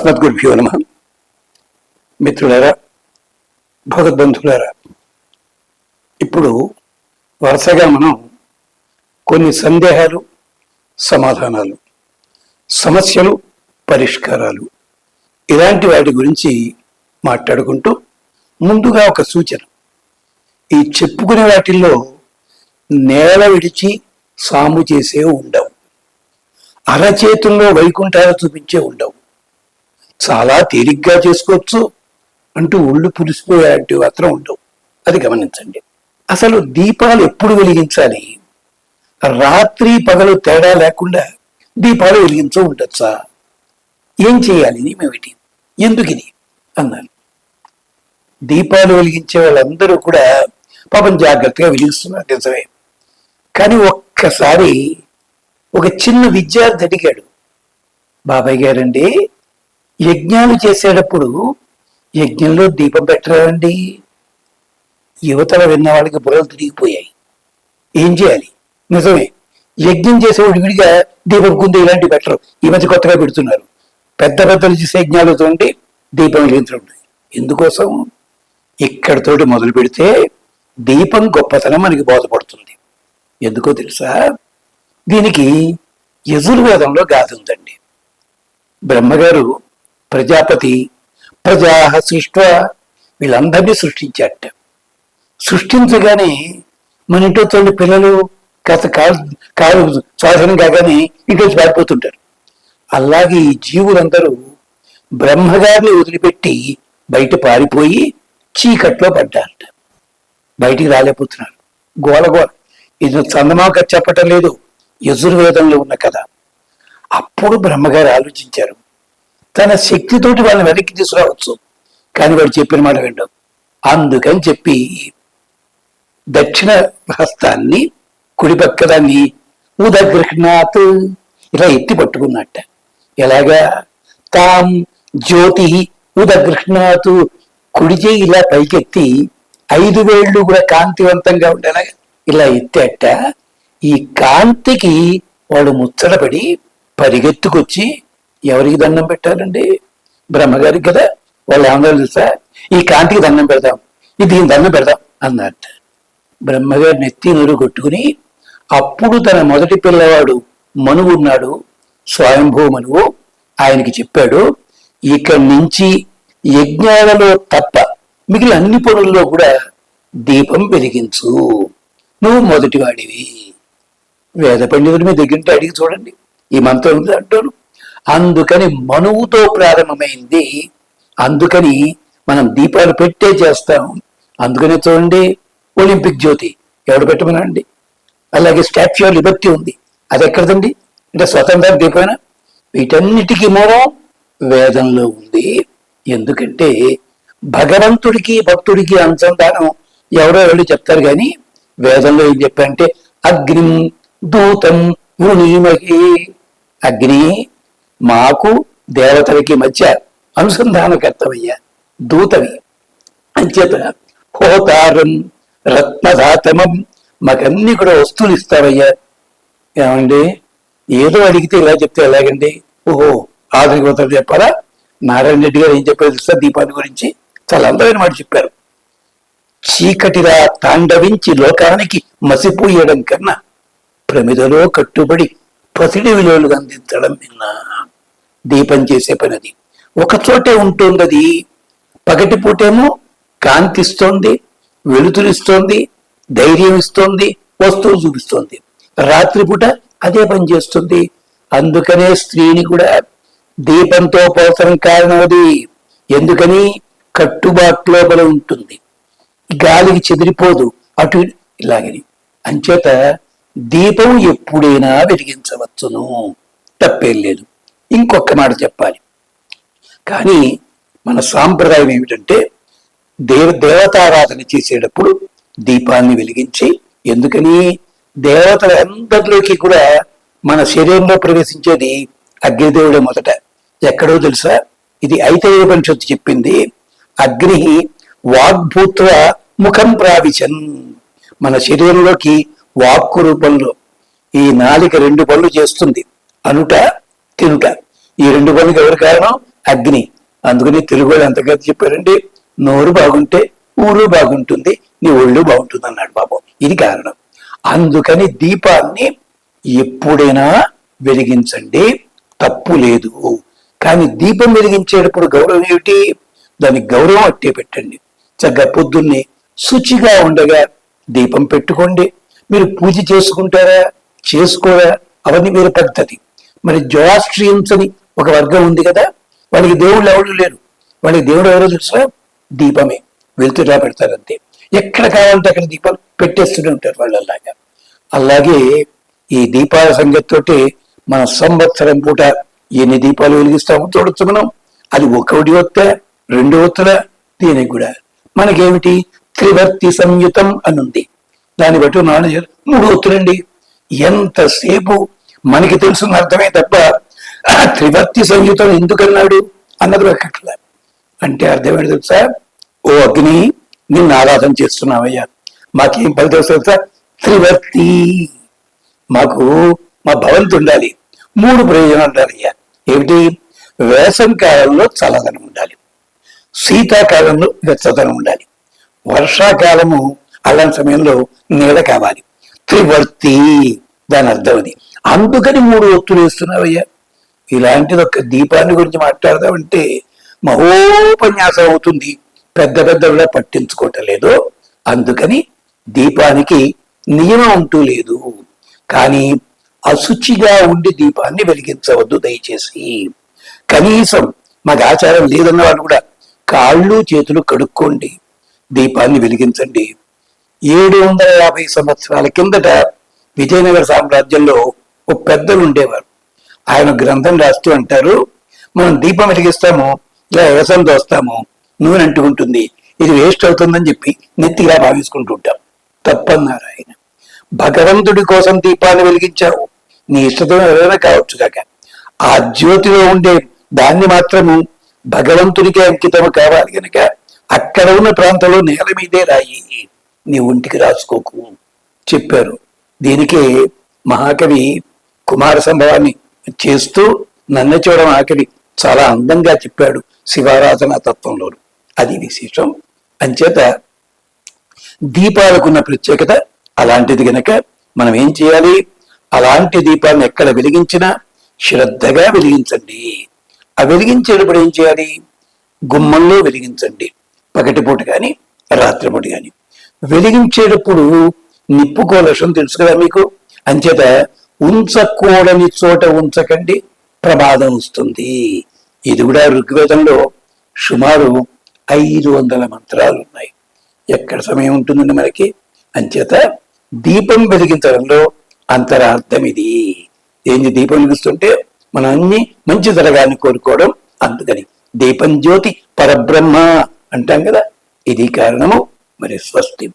అస్మద్గురుభ్యో నమ. మిత్రులారా భగవద్బంధులారా ఇప్పుడు వరుసగా మనం కొన్ని సందేహాలు సమాధానాలు సమస్యలు పరిష్కారాలు ఇలాంటి వాటి గురించి మాట్లాడుకుంటూ ముందుగా ఒక సూచన. ఈ చెప్పుకునే వాటిల్లో నేల విడిచి సాము చేసే ఉండవు. అరచేతుల్లో వైకుంఠాలు చూపించే ఉండవు. చాలా తేలిగ్గా చేసుకోవచ్చు అంటూ ఒళ్ళు పులిసిపోయేటి మాత్రం ఉండవు. అది గమనించండి. అసలు దీపాలు ఎప్పుడు వెలిగించాలి? రాత్రి పగలు తేడా లేకుండా దీపాలు వెలిగించు ఉండొచ్చా? ఏం చేయాలి? ఏమిటి? ఎందుకు ఇది? అన్నాను దీపాలు వెలిగించే వాళ్ళందరూ కూడా పాపం జాగ్రత్తగా వెలిగిస్తున్నారు నిజమే. కానీ ఒక్కసారి ఒక చిన్న విద్యార్థి అడిగాడు. బాబాయ్ గారండి యజ్ఞాలు చేసేటప్పుడు యజ్ఞంలో దీపం పెట్టరండి. యువతల విన్న వాళ్ళకి బుర్రలు తిరిగిపోయాయి. ఏం చేయాలి? నిజమే. యజ్ఞం చేసేవాడు విడిగా దీపం కుంది ఇలాంటివి పెట్టరు. ఈ మధ్య కొత్తగా పెడుతున్నారు. పెద్ద పెద్దలు చేసే యజ్ఞాలు చూడండి దీపం వెలిగించడం ఎందుకోసం? ఇక్కడతోటి మొదలు పెడితే దీపం గొప్పతనం మనకి బోధపడుతుంది. ఎందుకో తెలుసా? దీనికి యజుర్వేదంలో గాథ ఉందండి. బ్రహ్మగారు ప్రజాపతి ప్రజా సృష్ట వీళ్ళందరినీ సృష్టించాట సృష్టించగానే మన ఇంట్లో తోటి పిల్లలు కాస్త కాలు కాలు శ్వాసనం కాగానే ఇంట్లో పారిపోతుంటారు. అలాగే ఈ జీవులందరూ బ్రహ్మగారిని వదిలిపెట్టి బయట పారిపోయి చీకట్లో పడ్డారట. బయటికి రాలేకపోతున్నారు. గోల గోల. ఇది చందమాక చెప్పటం లేదు. యజుర్వేదంలో ఉన్న కథ. అప్పుడు బ్రహ్మగారు ఆలోచించారు. తన శక్తితోటి వాళ్ళని వెనక్కి తీసుకురావచ్చు. కానీ వాడు చెప్పిన మాట విండు అందుకని చెప్పి దక్షిణ హస్తాన్ని కుడి పక్క ఇలా ఎత్తి పట్టుకున్నట్ట. ఎలాగా? తాం జ్యోతి ఉదగృహ్ణాత్ కుడి చేయి ఇలా పైకెత్తి ఐదు వేళ్ళు కూడా కాంతివంతంగా ఉండేలాగా ఇలా ఎత్తేట. ఈ కాంతికి వాడు ముచ్చటపడి పరిగెత్తుకొచ్చి ఎవరికి దండం పెట్టారండి? బ్రహ్మగారికి కదా? వాళ్ళు ఏమన్నా తెలుసా? ఈ కాంతికి దండం పెడదాం. ఇది దీని దండం పెడదాం అన్నట్ట బ్రహ్మగారి నెత్తి నూరు కొట్టుకుని అప్పుడు తన మొదటి పిల్లవాడు మనువు ఉన్నాడు స్వయంభూ మనువు ఆయనకి చెప్పాడు ఇక్కడి నుంచి యజ్ఞాలలో తప్ప మిగిలిన అన్ని పనుల్లో కూడా దీపం వెలిగించు. నువ్వు మొదటివాడివి. వేద పండితుడి మీ దగ్గర అడిగి చూడండి. ఈ మంత్రం అంటాను. అందుకని మనువుతో ప్రారంభమైంది. అందుకని మనం దీపాలు పెట్టే చేస్తాం. అందుకనే చూడండి ఒలింపిక్ జ్యోతి ఎవడు పెట్టమనండి? అలాగే స్టాచ్యూ ఆఫ్ లిబర్టీ ఉంది. అది ఎక్కడదండి? అంటే స్వతంత్ర దీపమైన? వీటన్నిటికీ మూలం వేదంలో ఉంది. ఎందుకంటే భగవంతుడికి భక్తుడికి అనుసంధానం ఎవరో ఎవరు చెప్తారు కానీ వేదంలో ఏం చెప్పారంటే అగ్నిం దూతం వృణీమహి. అగ్ని మాకు దేవతలకి మధ్య అనుసంధానకర్తవయ్యా దూతవి. అంచేత హోతారం రత్నధాతమం మాకన్నీ కూడా వస్తువులు ఇస్తావయ్యా. ఏమండి? ఏదో అడిగితే ఇలా చెప్తే ఎలాగండి? ఓహో ఆధునిక చెప్పాలా? నారాయణ రెడ్డి గారు ఏం చెప్పారు తెలుసా? దీపాన్ని గురించి? చాలా అందమైన మాట చెప్పారు. చీకటిరా తాండవించి లోకానికి మసిపోయడం కన్నా ప్రమిదలో కట్టుబడి పసిడి విలువలు అందించడం విన్నా. దీపం చేసే పనిది. ఒక చోటే ఉంటుంది అది పగటిపూటేమో కాంతిస్తోంది వెలుతురిస్తోంది ధైర్యం ఇస్తోంది వస్తువు చూపిస్తోంది. రాత్రిపూట అదే పని చేస్తుంది. అందుకనే స్త్రీని కూడా దీపంతో పోల్చడం కారణం అది ఎందుకని? కట్టుబాటు లోపల ఉంటుంది. గాలికి చెదిరిపోదు. అటు ఇలాగని. అంచేత దీపం ఎప్పుడైనా వెలిగించవచ్చును. తప్పేం లేదు. ఇంకొక మాట చెప్పాలి. కానీ మన సాంప్రదాయం ఏమిటంటే దేవ దేవతారాధన చేసేటప్పుడు దీపాన్ని వెలిగించి ఎందుకని దేవతల అందరిలోకి కూడా మన శరీరంలో ప్రవేశించేది అగ్నిదేవుడే మొదట. ఎక్కడో తెలుసా? ఇది అయితే పరిషత్తు చెప్పింది అగ్ని వాగ్భూత్వ ముఖం ప్రావిచన్ మన శరీరంలోకి వాక్కు రూపంలో ఈ నాలిక రెండు పనులు చేస్తుంది. అనుట తింటారు ఈ రెండు పనులకు ఎవరి కారణం? అగ్ని. అందుకని తెలుగు వాళ్ళు ఎంతగా చెప్పారండి నోరు బాగుంటే ఊరు బాగుంటుంది నీ ఒళ్ళు బాగుంటుంది అన్నాడు బాబు. ఇది కారణం. అందుకని దీపాన్ని ఎప్పుడైనా వెలిగించండి. తప్పు లేదు. కానీ దీపం వెలిగించేటప్పుడు గౌరవం ఏమిటి? దానికి గౌరవం అట్టే పెట్టండి. చక్కగా పొద్దున్నే శుచిగా ఉండగా దీపం పెట్టుకోండి. మీరు పూజ చేసుకుంటారా? చేసుకోరా? అవన్నీ మీరు పద్ధతి. మరి జోరాస్ట్రియన్స్ అని ఒక వర్గం ఉంది కదా వాళ్ళకి దేవుళ్ళు ఎవరు లేరు. వాళ్ళకి దేవుడు ఎవరో తెలుసా? దీపమే. వెళ్తురా పెడతారు అంతే ఎక్కడ కావాలంటే అక్కడ దీపాలు పెట్టేస్తూనే ఉంటారు వాళ్ళు అలాగా అలాగే ఈ దీపాల సంగతితోటి మన సంవత్సరం పూట ఎన్ని దీపాలు వెలిగిస్తామో చూడొచ్చు మనం. అది ఒకటి వత్త రెండు వత్తల దీనికి కూడా. మనకేమిటి? త్రివర్తి సంయుతం అని ఉంది దాన్ని బట్టి నాన్న మూడు ఒత్తులండి. ఎంతసేపు మనకి తెలుసున్న అర్థమే తప్ప త్రివర్తి సంయుతం ఎందుకన్నాడు అన్నది ఒక్కట్ల అంటే అర్థమేంటి తెలుసా? ఓ అగ్ని నిన్ను ఆరాధన చేస్తున్నావయ్యా. మాకేం పని తెలుసా? త్రివర్తి. మాకు మా భవంతి ఉండాలి. మూడు ప్రయోజనాలు ఉండాలి అయ్యా ఏమిటి? వేసం కాలంలో చల్లదనం ఉండాలి. శీతాకాలంలో వెచ్చదనం ఉండాలి. వర్షాకాలము అలాంటి సమయంలో నీడ కావాలి. త్రివర్తి. దాని అర్థం అది. అందుకని మూడు ఒత్తులు వేస్తున్నావయ్యా. ఇలాంటిది ఒక దీపాన్ని గురించి మాట్లాడదామంటే మహోపన్యాసం అవుతుంది. పెద్ద పెద్దవిలా పట్టించుకోవటం లేదు అందుకని దీపానికి నియమం అంటూ లేదు. కానీ అశుచిగా ఉండి దీపాన్ని వెలిగించవద్దు దయచేసి. కనీసం మాకు ఆచారం లేదన్న వాళ్ళు కూడా కాళ్ళు చేతులు కడుక్కోండి. దీపాన్ని వెలిగించండి. ఏడు వందల యాభై సంవత్సరాల కిందట విజయనగర సామ్రాజ్యంలో ఒక పెద్దలు ఉండేవారు. ఆయన గ్రంథం రాస్తూ అంటారు మనం దీపం వెలిగిస్తాము ఇలా వ్యవసాయం దోస్తాము నూనె అంటుకుంటుంది ఇది వేస్ట్ అవుతుందని చెప్పి నెత్తిగా భావించుకుంటూ ఉంటాం. తప్పన్నారు ఆయన. భగవంతుడి కోసం దీపాన్ని వెలిగించావు నీ ఇష్టం ఎవరైనా కావచ్చు కాక. ఆ జ్యోతిలో ఉండే దాన్ని మాత్రము భగవంతుడికి అంకితం కావాలి గనక అక్కడ ఉన్న ప్రాంతంలో నేల మీదే రాయి నీ ఒంటికి రాసుకోకు చెప్పారు. దీనికే మహాకవి కుమార సంభవాన్ని చేస్తూ నన్నచూడం ఆఖరి చాలా అందంగా చెప్పాడు శివారాధన తత్వంలో అది విశేషం. అంచేత దీపాలకున్న ప్రత్యేకత అలాంటిది గనక మనం ఏం చేయాలి? అలాంటి దీపాలను ఎక్కడ వెలిగించినా శ్రద్ధగా వెలిగించండి. ఆ వెలిగించేటప్పుడు ఏం చేయాలి? గుమ్మంలో వెలిగించండి. పగటిపూట కానీ రాత్రిపూట కానీ వెలిగించేటప్పుడు నిప్పు కోలసం తెలుసు కదా మీకు? అంచేత ఉంచకూడని చోట ఉంచకండి ప్రమాదం వస్తుంది. ఇది కూడా ఋగ్వేదంలో సుమారు ఐదు వందల మంత్రాలు ఉన్నాయి. ఎక్కడ సమయం ఉంటుందండి మనకి? అంచేత దీపం వెలిగించడంలో అంతరార్థం ఇది. ఏంది దీపం వెలిగిస్తుంటే మనం అన్ని మంచి జరగాలని కోరుకోవడం అందుకని. దీపం జ్యోతి పరబ్రహ్మ అంటాం కదా? ఇది కారణము. మరి స్వస్తి.